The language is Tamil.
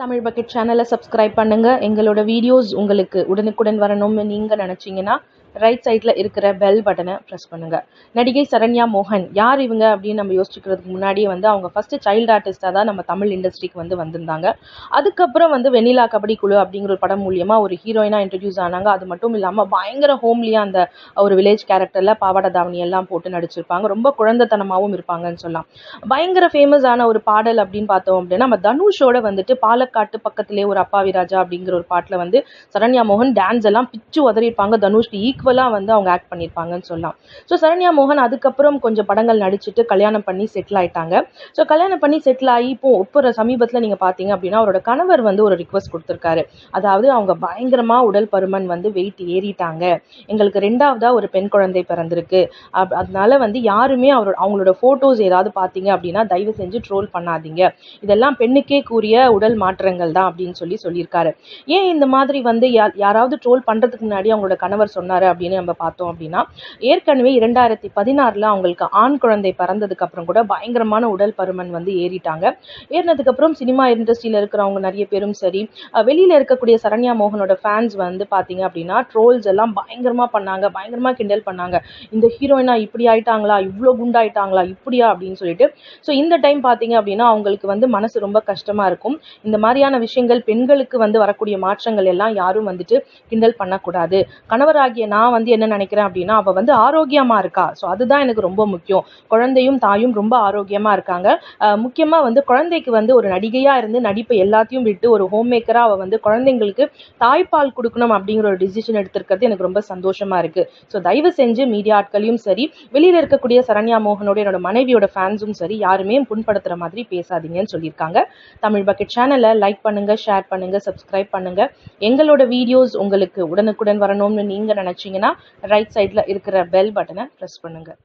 தமிழ் பக்கெட் சேனலை சப்ஸ்கிரைப் பண்ணுங்கள் எங்களோட வீடியோஸ் உங்களுக்கு உடனுக்குடன் வரணும்னு நீங்கள் நினச்சிங்கன்னா ரைட் சைடில் இருக்கிற பெல் பட்டனை ப்ரெஸ் பண்ணுங்கள் நடிகை சரண்யா மோகன் யார் இவங்க அப்படின்னு நம்ம யோசிச்சுக்கிறதுக்கு முன்னாடியே வந்து அவங்க ஃபஸ்ட்டு சைல்டு ஆர்டிஸ்டாக தான் நம்ம தமிழ் இண்டஸ்ட்ரிக்கு வந்து வந்திருந்தாங்க. அதுக்கப்புறம் வந்து வெண்ணிலா கபடி குழு அப்படிங்கிற ஒரு படம் மூலியமாக ஒரு ஹீரோயினாக இன்ட்ரடியூஸ் ஆனாங்க. அது மட்டும் இல்லாமல் பயங்கர ஹோம்லியாக அந்த ஒரு வில்லேஜ் கேரக்டரில் பாவாடை தாவணி எல்லாம் போட்டு நடிச்சிருப்பாங்க. ரொம்ப குழந்தைத்தனமாகவும் இருப்பாங்கன்னு சொல்லலாம். பயங்கர ஃபேமஸான ஒரு பாடல் அப்படின்னு பார்த்தோம் அப்படின்னா நம்ம தனுஷோட வந்துட்டு பாலக்காட்டு பக்கத்திலே ஒரு அப்பாவி ராஜா அப்படிங்கிற ஒரு பாட்டில் வந்து சரண்யா மோகன் டான்ஸ் எல்லாம் பிச்சு உதறியிருப்பாங்க. தனுஷ்க்கு ஈக்குவலாக வந்து அவங்க ஆக்ட் பண்ணியிருப்பாங்கன்னு சொல்லலாம். ஸோ சரண்யா மோகன் அதுக்கப்புறம் கொஞ்சம் படங்கள் நடிச்சுட்டு கல்யாணம் பண்ணி செட்டில் ஆயிட்டாங்க. ஸோ கல்யாணம் பண்ணி செட்டில் ஆகி இப்போ இப்போ சமீபத்தில் நீங்கள் பார்த்தீங்க அப்படின்னா அவரோட கணவர் வந்து ஒரு ரிக்வஸ்ட் கொடுத்துருக்காரு. அதாவது அவங்க பயங்கரமாக உடல் பருமன் வந்து வெயிட் ஏறிட்டாங்க. எங்களுக்கு ரெண்டாவதாக ஒரு பெண் குழந்தை பிறந்திருக்கு. அப் அதனால வந்து யாருமே அவரோட அவங்களோட ஃபோட்டோஸ் ஏதாவது பார்த்தீங்க அப்படின்னா தயவு செஞ்சு ட்ரோல் பண்ணாதீங்க. இதெல்லாம் பெண்ணுக்கே கூறிய உடல் மாற்றங்கள் தான் அப்படின்னு சொல்லி சொல்லியிருக்காரு. ஏன் இந்த மாதிரி வந்து யா யாராவது ட்ரோல் பண்ணுறதுக்கு முன்னாடி அவங்களோட கணவர் சொன்னார் அப்படின்னு நம்ம பார்த்தோம் அப்படின்னா ஏற்கனவே இரண்டாயிரத்தி பதினாறில் அவங்களுக்கு ஆண் குழந்தை பிறந்ததுக்கு அப்புறம் கூட பயங்கரமான உடல் பருமன் வந்து ஏறிட்டாங்க. ஏறினதுக்கு அப்புறம் சினிமா இண்டஸ்ட்ரியில் இருக்கிறவங்க நிறைய பேரும் சரி வெளியில் இருக்கக்கூடிய சரண்யா மோகனோட ஃபேன்ஸ் வந்து பார்த்தீங்க அப்படின்னா ட்ரோல்ஸ் எல்லாம் பயங்கரமாக பண்ணாங்க பயங்கரமாக கிண்டல் பண்ணாங்க. இந்த ஹீரோயினா இப்படி ஆயிட்டாங்களா இவ்வளோ குண்டாயிட்டாங்களா இப்படியா அப்படின்னு சொல்லிட்டு. ஸோ இந்த டைம் பார்த்தீங்க அப்படின்னா அவங்களுக்கு வந்து மனசு ரொம்ப கஷ்டமாக இருக்கும். இந்த மாதிரியான விஷயங்கள் பெண்களுக்கு வந்து வரக்கூடிய மாற்றங்கள் எல்லாம் யாரும் வந்துட்டு கிண்டல் பண்ணக்கூடாது. கணவராகிய நான் நான் வந்து என்ன நினைக்கிறேன் அப்படின்னா அவள் வந்து ஆரோக்கியமாக இருக்கா? ஸோ அதுதான் எனக்கு ரொம்ப முக்கியம். குழந்தையும் தாயும் ரொம்ப ஆரோக்கியமாக இருக்காங்க. முக்கியமாக வந்து குழந்தைக்கு வந்து ஒரு நடிகையாக இருந்து நடிப்பை எல்லாத்தையும் விட்டு ஒரு ஹோம் மேக்கராக அவள் வந்து குழந்தைங்களுக்கு தாய்ப்பால் கொடுக்கணும் அப்படிங்கிற ஒரு டிசிஷன் எடுத்திருக்கிறது எனக்கு ரொம்ப சந்தோஷமாக இருக்குது ஸோ தயவு செஞ்சு மீடியா ஆட்களையும் சரி வெளியில் இருக்கக்கூடிய சரண்யா மோகனோட என்னோட மனைவியோட ஃபேன்ஸும் சரி யாருமே புண்படுத்துகிற மாதிரி பேசாதீங்கன்னு சொல்லியிருக்காங்க. தமிழ் பக்கெட் சேனலை லைக் பண்ணுங்கள் ஷேர் பண்ணுங்கள் சப்ஸ்கிரைப் பண்ணுங்கள் எங்களோட வீடியோஸ் உங்களுக்கு உடனுக்குடன் வரணும்னு நீங்கள் நினச்சி நினைச்சீங்கன்னா ரைட் சைடில் இருக்கிற பெல் பட்டனை ப்ரெஸ் பண்ணுங்கள்